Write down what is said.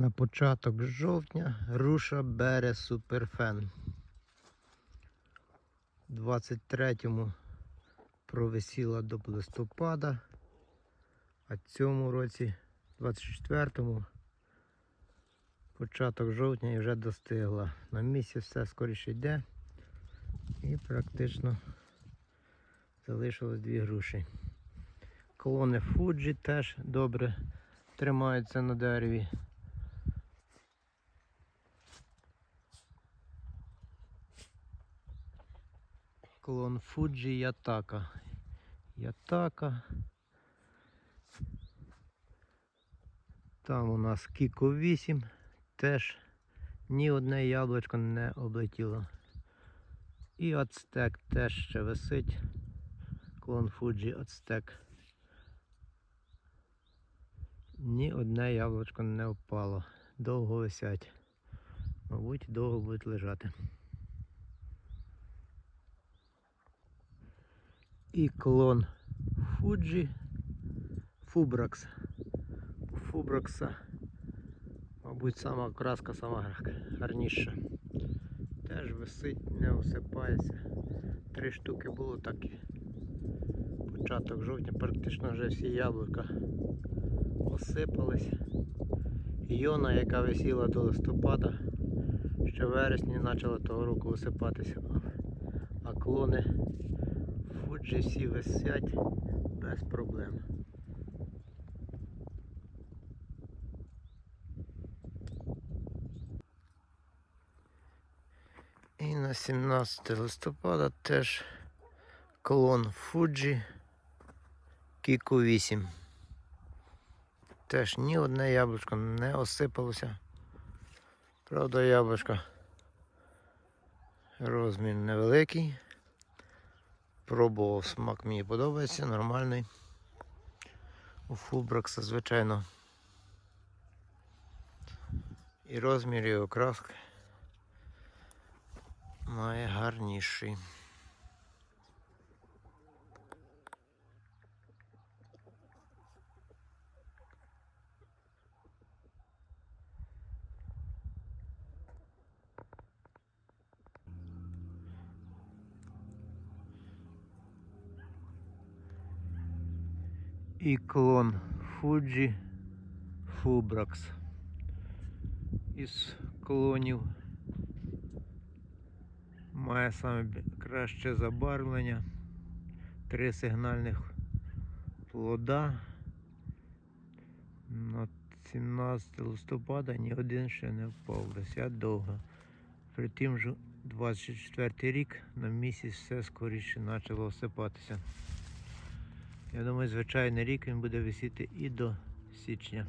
На початок жовтня руша бере суперфен. 23-му провисіла до листопада, а цьому році, 24-му, початок жовтня і вже достигла. На місці все скоріше йде і практично залишилось дві груші. Колони Фуджі теж добре тримаються на дереві. Клон Фуджі Ятака. Ятака. Там у нас Кіко 8. Теж ні одне яблучко не облетіло. І Ацтек теж ще висить. Клон Фуджі Ацтек. Ні одне яблучко не впало. Довго висять. Мабуть, довго будуть лежати. І клон Fuji Fubrax. Фубракса. Мабуть, сама краска сама гарніша. Теж висить, не осипається. Три штуки було так. і Початок жовтня, практично вже всі яблука осипались. Йона, яка висіла до листопада, ще вересні почала того року осипатися. А клони Фуджі всі висять без проблем. І на 17 листопада теж клон Фуджі Кіку 8. Теж ні одне яблучко не осипалося. Правда, яблучко розмір невеликий. Пробував смак мені подобається, нормальний. У Фубракса, звичайно. І розмір і окраски має гарніший. І клон Fuji Fubrax. Із клонів має саме краще забарвлення. Три сигнальних плода. На 17 листопада ні один ще не впав. Висять довго. При тим же 24 рік на місяць все скоріше почало осипатися. Я думаю, звичайний рік він буде висіти і до січня.